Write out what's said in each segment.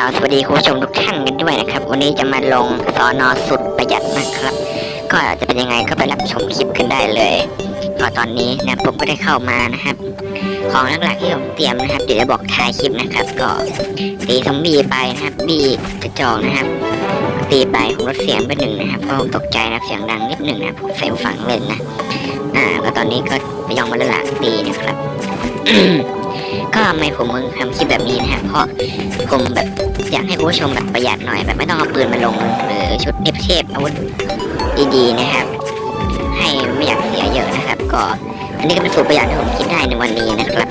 าวสวัสดีคุณผู้ชมทุกท่านกันด้วยนะครับ วันนี้จะมาลงสอนอสุดประหยัดนะครับ ก็จะเป็นยังไงก็ไปรับชมคลิปกันได้เลยก็ตอนนี้นะผมก็ได้เข้ามานะครับ ของหลักๆที่ผมเตรียมนะครับเดี๋ยวจะบอกท้ายคลิปนะครับ ก็ตีซอมบี้ไปนะครับบีกระจอกนะครับ ตีไปผมลดเสียงไปหนึ่งนะครับเพราะผมตกใจนะเสียงดังนิดหนึ่งนะผมใส่หูฟังเล่นนะอ่าแล้วตอนนี้ก็ไปยองมาแล้วล่ะตีนะครับ ก็ทำไมผมมึงทำคลิปแบบนี้นะครับเพราะผมแบบอยากให้ผู้ชมแบบประหยัดหน่อยแบบไม่ต้องเอาปืนมาลงหรือชุดเทพๆอาวุธดีๆนะครับ ให้ไม่อยากเสียเยอะนะครับ ก็อันนี้ก็เป็นสูตรประหยัดที่ผมคิดได้ในวันนี้นะครับ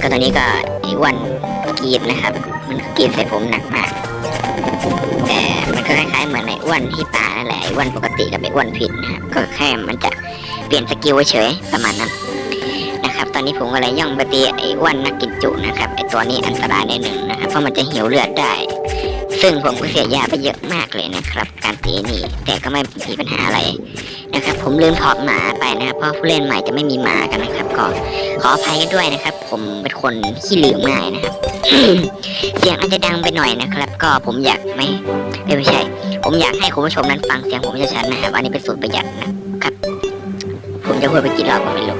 ก็ตอนนี้ก็ไอ้วันกีดนะครับ มันกีดใส่ผมหนักมากแต่มันก็คล้ายๆเหมือนไอ้อ้วนที่ป่านั่นแหละไอ้อ้วนปกติกับไอ้อ้วนผิดนะครับก็แค่มันจะเปลี่ยนสกิลเฉยๆประมาณนั้น นะครับ ตอนนี้ผมก็เลยย่องไปตีไอ้อ้วันนักกินจุนะครับไอ้ตัวนี้อันตรายในหนึ่งนะครับเพราะมันจะหิวเลือดได้ ซึ่งผมก็เสียยาไปเยอะมากเลยนะครับ การตีนี่แต่ก็ไม่มีปัญหาอะไรนะครับ ผมลืมถอดหมาไปนะครับเพราะผู้เล่นใหม่จะไม่มีหมากันนะครับ ก็ขออภัยกันด้วยนะครับ ผมเป็นคนขี้ลืมง่ายนะครับ เสียงอาจจะดังไปหน่อยนะครับ ก็ผมอยากไม่ไม่ใช่ ผมอยากให้คุณผู้ชมนั้นฟังเสียงผมชัดๆนะครับอันนี้เป็นสูตรประหยัดนะครับผมจะพูดไปกี่รอบก็ไม่รู้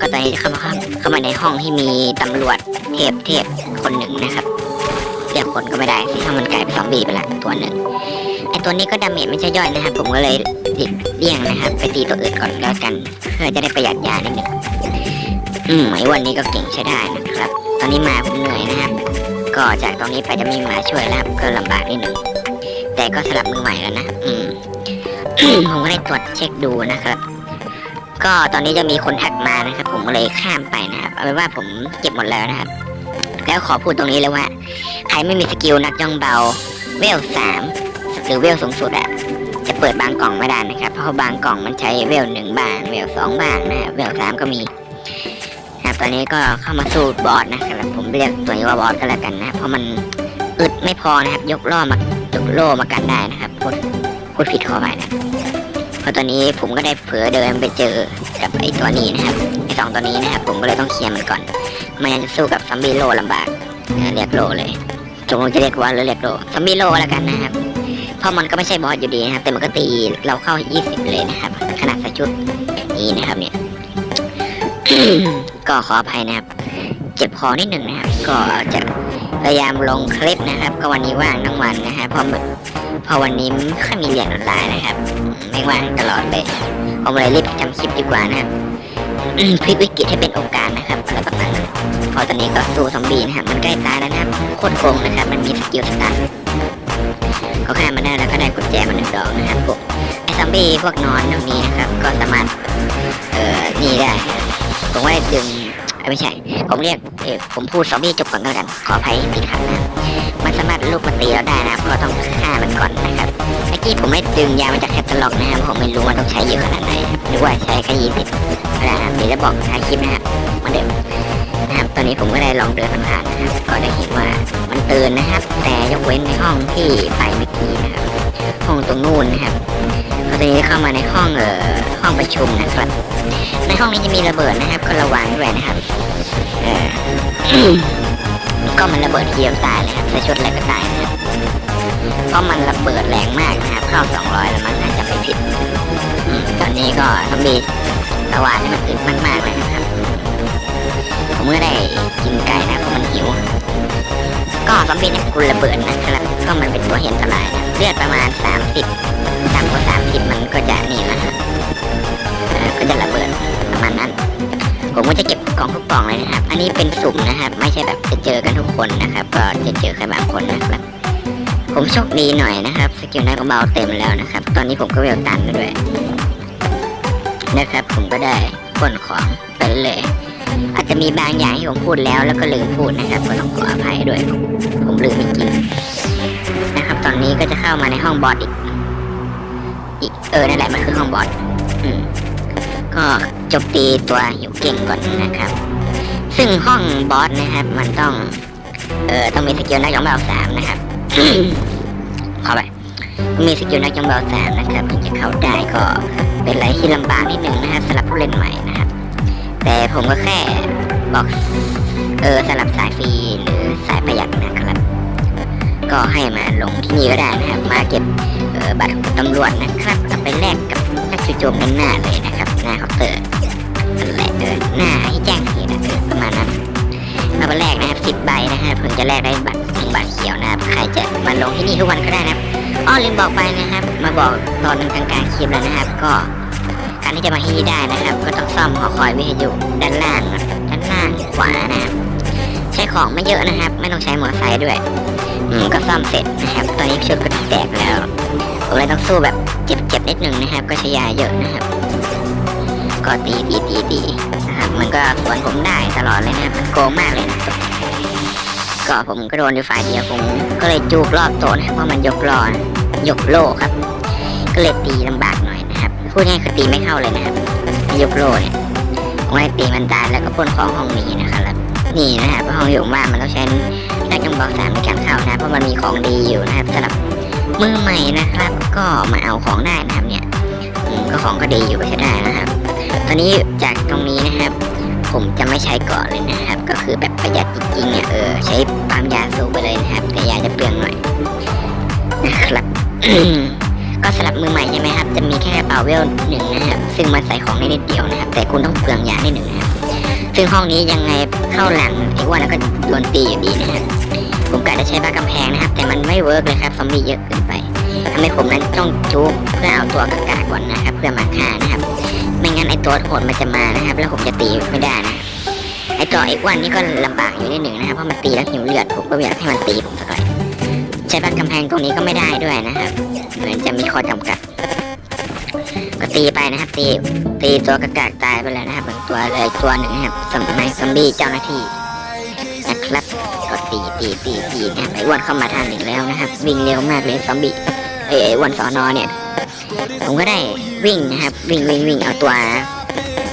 ก็ตอนนี้เข้ามาเข้าเข้ามาในห้องที่มีตำรวจเทพเทพคนหนึ่งนะครับเรียกคนก็ไม่ได้สิถ้ามันกลายเป็นซอมบี้ไปละตัวหนึ่งไอตัวนี้ก็ดาเมจไม่ใช่ย่อยนะครับ ผมก็เลยหลีกเลี่ยงนะครับ ไปตีตัวอื่นก่อนแล้วกัน เพื่อจะได้ประหยัดยานิดหนึงอืมไอวันนี้ก็เก่งใช้ได้นะครับ ตอนนี้มาผมเหนื่อยนะครับ ก็จากตรงนี้ไปจะไม่มีมาช่วยแล้วครับก็ลำบากนิดหนึ่งแต่ก็สลับมือใหม่แล้วนะ อืมผมก็ได้ตรวจเช็คดูนะครับ ก็ตอนนี้จะมีคนทักมานะครับ ผมก็เลยข้ามไปนะครับเอาเป็นว่าผมเก็บหมดแล้วนะครับ แล้วขอพูดตรงนี้เลยว่าใครไม่มีสกิลนักย่องเบาเวลสามหรือเวลสูงสุดอะจะเปิดบางกล่องไม่ได้นะครับ เพราะบางกล่องมันใช้เวลหนึ่งบางเวลสองบางนะเวลสามก็มีนะครับตอนนี้ก็เข้ามาสู้บอสนะครับ ผมเรียกตัวนี้ว่าบอสก็แล้วกันนะเพราะมันอึดไม่พอนะครับ ยกล่อมายกโล่มากันได้นะครับพูดพูดผิดขอไปนะ ราะตอนนี้ผมก็ได้เผลอเดินไปเจอกับไอ้ตัวนี้นะครับไอ้สองตัวนี้นะครับผมก็เลยต้องเคลียร์มันก่อนไม่งั้นจะสู้กับซัมบี้โลลำบากเออเรียกโลเลยจงจะเรียกว่าหรือเรียกโลซัมบี้โลแล้วกันนะครับเพราะมันก็ไม่ใช่บอสอยู่ดีนะครับ แต่มันก็ตีเราเข้า 20 เลยนะครับ ขนาดใส่ชุดนี้นะครับเนี่ยก็ขออภัยนะครับ เจ็บคอนิดหนึ่งนะครับ ก็จะ พยายามลงคลิปนะครับ ก็วันนี้ว่างทั้งวันนะฮะเพราะเพราะวันนี้ไม่ค่อยมีเรียนออนไลน์นะครับ ไม่ว่างตลอดเลยผมเลยรีบทำคลิปดีกว่านะครับพลิกวิกฤตให้เป็นโอกาสนะครับอะไรประมาณนั้นเพราะตอนนี้ก็สู้ซอมบี้นะครับมันใกล้ตายแล้วนะครับโคตรโกงนะครับ มันมีสกิลสตาร์เขาฆ่ามันได้แล้วก็ได้กุญแจมาหนึ่งดอกนะครับพวกไอ้ซอมบี้พวกนอนตรงนี้นะครับ ก็สามารถเอ่อนี่ได้ผมว่าดึง ไม่ใช่ ผมเรียกเออผมพูดซอมบี้จบก่อนก็แล้วกัน ขออภัยผิดคำนะมันสามารถลูกมาตีเราได้นะครับเพราะเราต้องฆ่ามันก่อนนะครับเมื่อกี้ผมไม่ดึงยามาจากแคตตาล็อกนะครับผมไม่รู้ว่าต้องใช้เยอะขนาดไหนหรือว่าใช้แค่ยี่สิบนะครับเดี๋ยวจะบอกท้ายคลิปนะครับเหมาเดิมนะครับตอนนี้ผมก็ได้ลองเดินผ่านๆนะครับก็ได้เห็นว่ามันเตือนนะครับ แต่ยกเว้นในห้องที่ไปเมื่อกี้นะครับห้องตรงนู่นนะครับ ก็ตอนนี้เข้ามาในห้องเอ่อห้องประชุมนะครับ ในห้องนี้จะมีระเบิดนะครับก็ระวังด้วยนะครับเออก็มันระเบิดเดียวตายเลยครับใส่ชุดอะไรก็ตายนะครับเพราะมันระเบิดแรงมากนะครับเข้า200แล้วมันน่าจะไม่ผิดตอนนี้ก็ซอมบี้ตะวันนี่มันอึดมากๆเลยนะครับผมก็ได้กินไก่นะเพราะมันหิว ก็ซอมบี้เนี่ยกุลระเบิดนะครับก็มันเป็นตัวเห็นตรายนะเลือดประมาณ 30 ต่ำกว่า30มันก็จะนี่นะฮะก็จะระเบิดประมาณนั้น ผมก็จะเก็บกล่องทุกกล่องเลยนะครับ อันนี้เป็นสุ่มนะครับ ไม่ใช่แบบจะเจอกันทุกคนนะครับ ก็จะเจอแค่บางคนนะครับ ผมโชคดีหน่อยนะครับ สกิลนักเบาเต็มแล้วนะครับ ตอนนี้ผมก็เวลตันด้วยนะครับ ผมก็ได้ปล้นของไปเลยอาจจะมีบางอย่างที่ผมพูดแล้วแล้วก็ลืมพูดนะครับก็ต้องขออภัยด้วย ผมผมลืมจริงนะครับ ตอนนี้ก็จะเข้ามาในห้องบอสอีก เออ นั่นแหละมันคือห้องบอสอืมก็จบตีตัวหิวเก่งก่อนนะครับ ซึ่งห้องบอสนะครับ มันต้อง เออต้องมีสกิลนักยองเบาสามนะครับข้าไปมีสกิลนักยองเบาสามนะครับถึงจะเข้าได้ก็เป็นอะไรที่ลำบากนิดนึงนะครับสำหรับผู้เล่นใหม่นะครับ แต่ผมก็แค่บอกเออสลับสายฟรีหรือสายประหยัดนะครับ ก็ให้มาลงที่นี่ก็ได้นะครับ มาเก็บ เออบัตรตำรวจนะครับเอาไปแลกกับนักจู่โจมด้านหน้าเลยนะครับหน้าเคาน์เตอร์นั่นแหละเออหน้าให้แจ้งเหตุนะเออประมาณนั้นเอาไปแลกนะครับสิบใบนะครับเพิ่งจะแลกได้บัตรหนึ่งบัตรเขียวนะครับใครจะมาลงที่นี่ทุกวันก็ได้นะครับอ้อลืมบอกไปนะครับ มาบอกตอนกลางๆคลิปแล้วนะครับ ก็การที่จะมาที่นี่ได้นะครับ ก็ต้องซ่อมหอคอยวิทยุด้านล่างนะครับด้านล่างขวานะครับใช้ของไม่เยอะนะครับ ไม่ต้องใช้มอเตอร์ไซค์ด้วย อืมก็ซ่อมเสร็จนะครับ ตอนนี้ชุดก็แตกแล้ว ผมเลยต้องสู้แบบเจ็บๆนิดนึงนะครับ ก็ใช้ยาเยอะนะครับ ก็ตีตีตีตีนะครับมันก็สวนผมได้ตลอดเลยนะครับมันโกงมากเลยนะก็ผมก็โดนอยู่ฝ่ายเดียวผมก็เลยจูบรอบโตนะเพราะมันยกรอนยกโลครับ ก็เลยตีลำบากหน่อยนะครับพูดง่ายคือตีไม่เข้าเลยนะครับยกโลเนี่ยผมเลยตีมันตายแล้วก็พ่นของห้องนี้นะครับนี่นะครับห้องอยู่ว่านมันต้องใช้แลกจังบอกสามในการเข้านะเพราะมันมีของดีอยู่นะครับสำหรับ มือใหม่นะครับ ก็มาเอาของได้นะครับเนี่ยก็ของก็ดีอยู่ก็ใช้ได้นะครับ ตอนนี้จากตรงนี้นะครับ ผมจะไม่ใช้ก่อนเลยนะครับ ก็คือแบบประหยัดจริงๆเนี่ยเออใช้ปั๊มยาสูบไปเลยนะครับ แต่ยาจะเปลืองหน่อยนะครับก็สำหรับมือใหม่ใช่ไหมครับ จะมีแค่กระเป๋าเวลหนึ่งนะครับ ซึ่งมันใส่ของได้นิดเดียวนะครับ แต่คุณต้องเปลืองยานิดหนึ่งนะครับ ซึ่งห้องนี้ยังไงเข้าหลังไอ้อ้วนแล้วก็โดนตีอยู่ดีนะครับ ผมกะจะใช้บ้านกำแพงนะครับ แต่มันไม่เวิร์กเลยครับซอมบี้เยอะเกินไปทำให้ผมนั้นต้องจูบเพื่อเอาตัวกากาก่อนนะครับ เพื่อมาฆ่านะครับ ไม่งั้นไอ้ตัวโหดมันจะมานะครับ แล้วผมจะตีไม่ได้นะไอ้ตัวไอ้อ้วนนี่ก็ลำบากอยู่นิดหนึ่งนะครับเพราะมันตีแล้วหิวเลือดผมก็อยากให้มันตีผมสักหน่อยใช้บ้านกำแพงตรงนี้ก็ไม่ได้ด้วยนะครับ เหมือนจะมีข้อจำกัดก็ตีไปนะครับ ตีตีตัวกระกากตายไปแล้วนะครับบางตัวเลยตัวหนึ่งนะครับสมัยซอมบี้เจ้าหน้าที่ นะครับก็ตีตีตีตีนะไอ้อ้วนเข้ามาทางอีกแล้วนะครับ วิ่งเร็วมากเลยซอมบี้เอ้ไอ้อ้วนสอนอเนี่ย ผมก็ได้วิ่งนะครับ วิ่งวิ่งวิ่งเอาตัว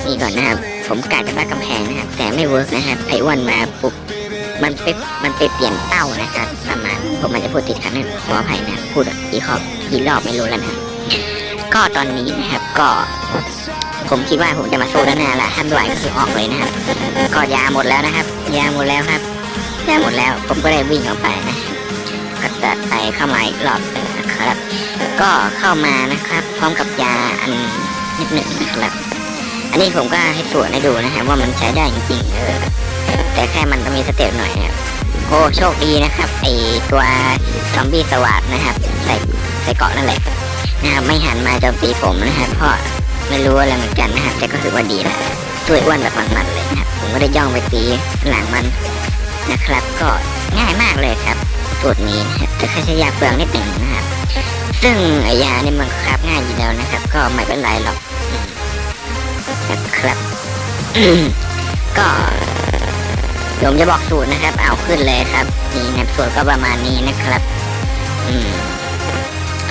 นี่ก่อนนะครับ ผมกาจะมากำแพงนะครับ แต่ไม่เวิร์กนะครับไอ้อ้วนมาปุ๊บมันไปมันไปเปลี่ยนเป้านะครับ ประมาณผมมันจะพูดติดขัดนะขออภัยนะพูดกี่รอบกี่รอบไม่รู้แล้วนะก็ตอนนี้นะครับก็ ผมคิดว่าผมจะมาสู้ด้านหน้าละห้ามด้วยก็คือออกเลยนะครับก็ยาหมดแล้วนะครับ ยาหมดแล้วครับยาหมดแล้วผมก็ได้วิ่งออกไปนะก็จะไปเข้ามาอีกรอบหนึ่งนะครับ ก็เข้ามานะครับ พร้อมกับยาอันนิดหนึ่งนะครับอันนี้ผมก็ให้ตรวจให้ดูนะครับว่ามันใช้ได้จริงๆเออแต่แค่มันต้องมีสเต็ปหน่อยนะครับโอ้โชคดีนะครับไอตัวซอมบี้สวัสดนะครับ ใส่ใส่เกาะนั่นแหละนะครับไม่หันมาโจมตีผมนะครับเพราะ ไม่รู้อะไรเหมือนกันนะครับแต่ก็ถือว่าดีแหละช่วอ้วนแบบมันๆเลยนะครับผมก็ได้ย่องไปตีหลังมันนะครับ ก็ง่ายมากเลยครับสูตรนี้นะครับแต่ค่ใช้ยาเปลืองนิดหนึ่งนะครับ ซึ่งยานี่มันครับง่ายอยู่แล้วนะครับ ก็ไม่เป็นไรหรอกนะครับ ก็ผมจะบอกสูตรนะครับ เอาขึ้นเลยครับนี่นะสูตรก็ประมาณนี้นะครับ อืม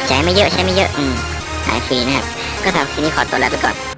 ใช้ไม่เยอะใช้ไม่เยอะ อืมขายฟรีนะครับ ก็สำหรับทีนี้ขอตัวลาไปก่อน